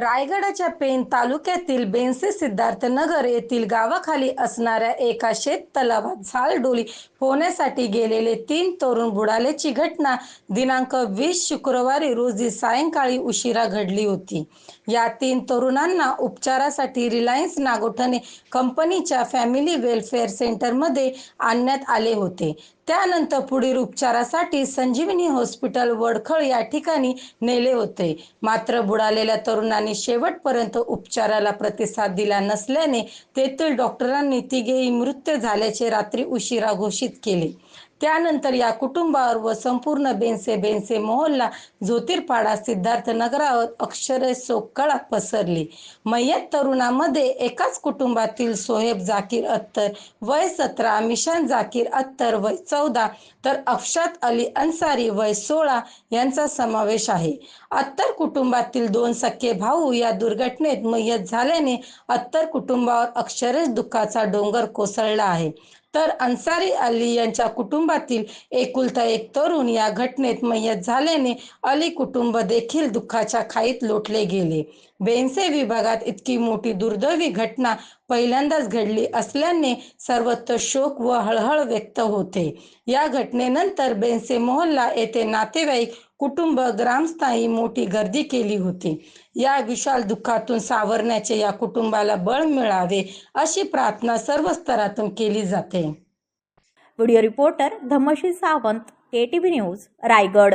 रायगडाच्या पेण तालुक्यातील बेनसे सिद्धार्थ नगर येथील गावाखाली असणाऱ्या एका शेत तलावात झालडोली पोहण्यासाठी गेलेले तीन तरुण बुडाल्याची घटना दिनांक वीस शुक्रवारी रोजी सायंकाळी उशिरा घडली होती. या तीन तरुणांना उपचारासाठी रिलायन्स नागोठणे कंपनीच्या फॅमिली वेलफेअर सेंटरमध्ये आणण्यात आले होते. त्यानंतर पुढील उपचारासाठी संजीवनी हॉस्पिटल वडखळ या ठिकाणी नेले होते. मात्र बुडालेल्या तरुणांनी शेवटपर्यंत उपचाराला प्रतिसाद दिला नसल्याने तेथील डॉक्टरांनी तिघेही मृत्यू झाल्याचे रात्री उशिरा घोषित केले. त्यानंतर या कुटुंबावर व संपूर्ण बेनसे बेनसे मोहल्ला ज्योतिर्पाडा सिद्धार्थ नगरावर अक्षरे सोकळा पसरली. मय्यत तरुणामध्ये एकाच कुटुंबातील सोहेब जाकीर अत्तर वय सतरा मिशान जाकीर अत्तर वय चौदा तर अफशात अली अन्सारी वय सोळा यांचा समावेश आहे. अत्तर कुटुंबातील दोन सख्खे भाऊ या दुर्घटनेत मय्यत झाल्याने अत्तर कुटुंबावर अक्षरश दुःखाचा डोंगर कोसळला आहे. तर अन्सारी अली यांच्या कुटुंबातील एकुलता एक तरुण या घटनेत मय्यत झाल्याने अली कुटुंब देखील दुःखाच्या खाईत लोटले गेले. बेनसे विभागात इतकी मोठी दुर्दैवी घटना पहिल्यांदाच घडली असल्याने सर्वत्र शोक व हळहळ व्यक्त होते. या घटनेनंतर बेनसे मोहल्ला येथे नातेवाईक कुटुंब ग्रामस्थायी मोठी गर्दी केली होती. या विशाल दुःखातून सावरण्याचे या कुटुंबाला बळ मिळावे अशी प्रार्थना सर्व स्तरातून केली जाते. Video reporter Dhamshi Sawant KTV news Raigad.